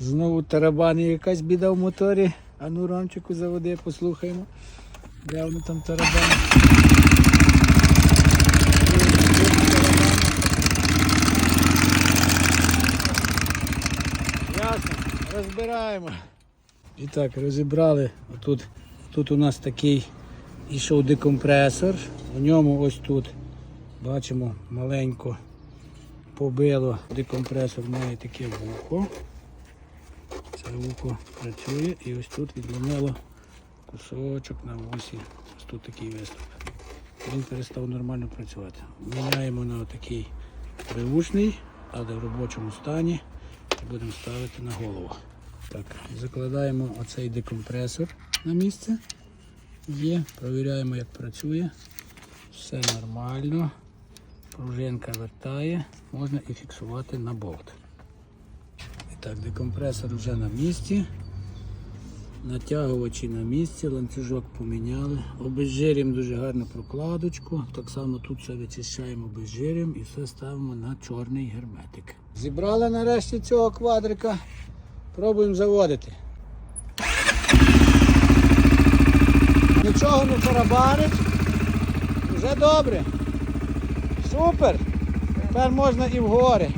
Знову тарабани якась біда в моторі. А рамчику заводи, послухаємо. Де воно там тарабани? Ясно, розбираємо. І так, розібрали. Отут, тут у нас такий ішов декомпресор. У ньому ось тут бачимо маленько побило. Декомпресор має таке вухо. Вухо працює і ось тут відломило кусочок на вусі. Ось тут такий виступ. Він перестав нормально працювати. Міняємо на такий привушний, але в робочому стані. І будемо ставити на голову. Так, закладаємо оцей декомпресор на місце. Є, провіряємо, як працює. Все нормально. Пружинка вертає, можна і фіксувати на болт. Так, декомпресор вже на місці. Натягувачі на місці, ланцюжок поміняли. Обезжирюємо дуже гарну прокладочку. Так само тут все вичищаємо обезжирюємо і все ставимо на чорний герметик. Зібрали нарешті цього квадрика. Пробуємо заводити. Нічого не тарабанить. Вже добре. Супер. Тепер можна і в гори.